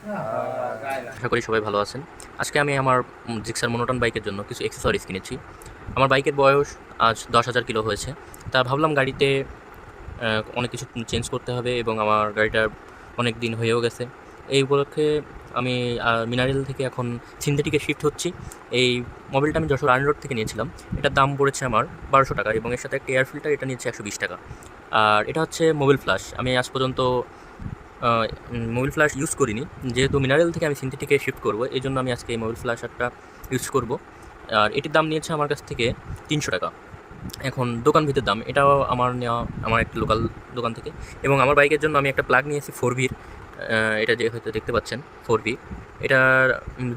আশা করি সবাই ভালো আছেন। আজকে আমি আমার জিক্সার মনোটন বাইকের জন্য কিছু অ্যাক্সেসরিজ কিনেছি। আমার বাইকের বয়স আজ দশ হাজার কিলো হয়েছে। তা ভাবলাম গাড়িতে অনেক কিছু চেঞ্জ করতে হবে এবং আমার গাড়িটার অনেক দিন হয়েও গেছে। এই উপলক্ষে আমি মিনারেল থেকে এখন সিনথেটিকে শিফট হচ্ছি। এই মোবাইলটা আমি যশোর আনরোড থেকে নিয়েছিলাম। এটার দাম পড়েছে আমার বারোশো টাকা এবং এর সাথে একটা এয়ার ফিল্টার এটা নিয়েছে একশো বিশ টাকা। আর এটা হচ্ছে মোবিল ফ্লাশ আমি আজ পর্যন্ত মোবিল ফ্ল্যাশ ইউজ করিনি। যেহেতু মিনারেল থেকে আমি সিনথেটিকে শিফট করব এই জন্য আমি আজকে এই মোবিল ফ্ল্যাশারটা ইউজ করব। আর এটির দাম নিয়েছে আমার কাছ থেকে তিনশো টাকা। এখন দোকান ভিতর দাম, এটাও আমার নেওয়া, আমার একটা লোকাল দোকান থেকে। এবং আমার বাইকের জন্য আমি একটা প্লাগ নিয়েছি ফোর ভির এটা যে হয়তো দেখতে পাচ্ছেন ফোর ভি এটার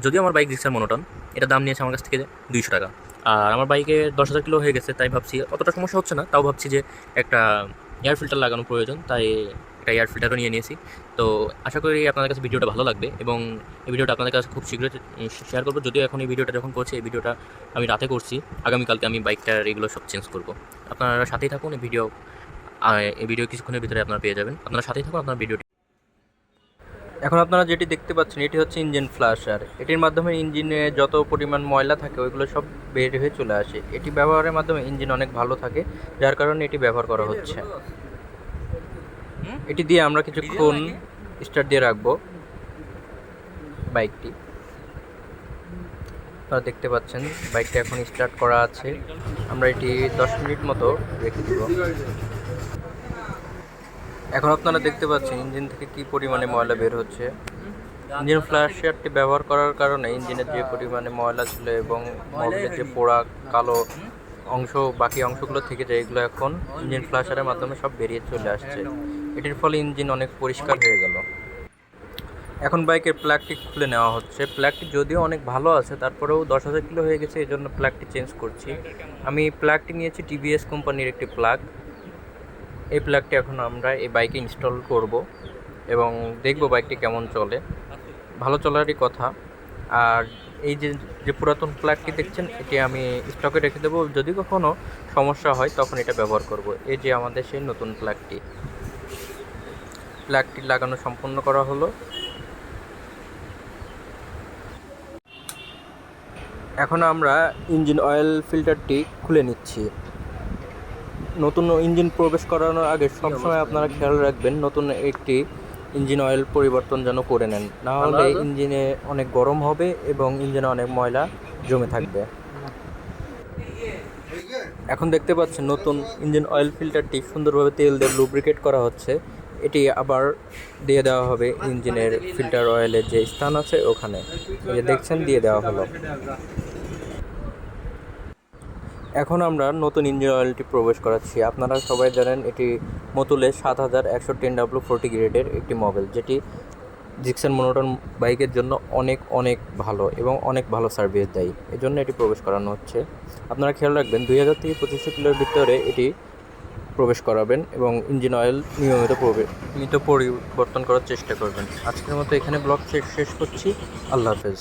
যদিও আমার বাইক রিক্সার মনোটন এটা দাম নিয়েছে আমার কাছ থেকে দুইশো টাকা। আর আমার বাইকে দশ হাজার কিলো হয়ে গেছে, তাই ভাবছি, অতটা সমস্যা হচ্ছে না, তাও ভাবছি যে একটা এয়ার ফিল্টার লাগানো প্রয়োজন, তাই একটা এয়ার ফিল্টারও নিয়ে নিয়েছি। তো আশা করি আপনাদের কাছে ভিডিওটা ভালো লাগবে এবং এই ভিডিওটা আপনাদের কাছে খুব শীঘ্রই শেয়ার করব। যদিও এখন এই ভিডিওটা যখন করছি, এই ভিডিওটা আমি রাতে করছি, আগামীকালকে আমি বাইকটার এগুলো সব চেঞ্জ করব। আপনারা সাথেই থাকুন, এই ভিডিও এই ভিডিও কিছুক্ষণের ভিতরে আপনারা পেয়ে যাবেন। আপনারা সাথেই থাকুন, আপনার ভিডিওটি এখন আপনারা যেটি দেখতে পাচ্ছেন, এটি হচ্ছে ইঞ্জিন ফ্লাশার এটির মাধ্যমে ইঞ্জিনে যত পরিমাণ ময়লা থাকে, ওইগুলো সব বের হয়ে চলে আসে। এটি ব্যবহারের মাধ্যমে ইঞ্জিন অনেক ভালো থাকে, যার কারণে এটি ব্যবহার করা হচ্ছে। এটি দিয়ে আমরা কিছুক্ষণ স্টার্ট দিয়ে রাখব বাইকটি। আপনারা দেখতে পাচ্ছেন, বাইকটা এখন স্টার্ট করা আছে। আমরা এটি দশ মিনিট মতো রেখে দেব। এখন আপনারা দেখতে পাচ্ছেন ইঞ্জিন থেকে কি পরিমাণে ময়লা বের হচ্ছে। ইঞ্জিন ফ্ল্যাশারটি ব্যবহার করার কারণে ইঞ্জিনের যে পরিমাণে ময়লা ছিল এবং মোবিলের যে পোড়া কালো অংশ, বাকি অংশগুলো থেকে যায়, এগুলো এখন ইঞ্জিন ফ্ল্যাশারের মাধ্যমে সব বেরিয়ে চলে আসছে। এটির ফলে ইঞ্জিন অনেক পরিষ্কার হয়ে গেল। এখন বাইকের প্লাগটি খুলে নেওয়া হচ্ছে। প্লাগটি যদিও অনেক ভালো আছে, তারপরেও দশ হাজার কিলো হয়ে গেছে এই জন্য প্লাগটি চেঞ্জ করছি। আমি প্লাগটি নিয়েছি টিভিএস কোম্পানির একটি প্লাগ এই প্লাগটি এখন আমরা এই বাইকে ইনস্টল করব এবং দেখব বাইকটি কেমন চলে। ভালো চলারই কথা। আর এই যে যে পুরাতন প্লাগটি দেখছেন, এটি আমি স্টকে রেখে দেবো। যদি কখনো সমস্যা হয়, তখন এটা ব্যবহার করব। এই যে আমাদের সেই নতুন প্লাগটি প্লাগটি লাগানো সম্পন্ন করা হলো। এখন আমরা ইঞ্জিন অয়েল ফিল্টারটি খুলে নিচ্ছি। নতুন ইঞ্জিন প্রবেশ করানোর আগে সবসময় আপনারা খেয়াল রাখবেন, নতুন একটি ইঞ্জিন অয়েল পরিবর্তন যেন করে নেন। না হলে ইঞ্জিনে অনেক গরম হবে এবং ইঞ্জিনে অনেক ময়লা জমে থাকবে। এখন দেখতে পাচ্ছেন নতুন ইঞ্জিন অয়েল ফিল্টারটি সুন্দরভাবে তেল দিয়ে লুব্রিকেট করা হচ্ছে। এটি আবার দিয়ে দেওয়া হবে ইঞ্জিনের ফিল্টার অয়েলের যে স্থান আছে ওখানে। দেখছেন দিয়ে দেওয়া হলো। এখন আমরা নতুন ইঞ্জিন অয়েলটি প্রবেশ করাচ্ছি। আপনারা সবাই জানেন এটি মতুলের সাত হাজার একশো টেন ডাব্লু ফোরটি গ্রেডের একটি মডেল যেটি জিক্সন মনোটন বাইকের জন্য অনেক অনেক ভালো এবং অনেক ভালো সার্ভিস দেয়। এই জন্য এটি প্রবেশ করানো হচ্ছে। আপনারা খেয়াল রাখবেন, দুই হাজার থেকে পঁচিশশো কিলোর ভিতরে এটি প্রবেশ করাবেন এবং ইঞ্জিন অয়েল নিয়মিত নিয়মিত পরিবর্তন করার চেষ্টা করবেন। আজকের মতো এখানে ব্লগ শেষ করছি। আল্লাহ হাফেজ।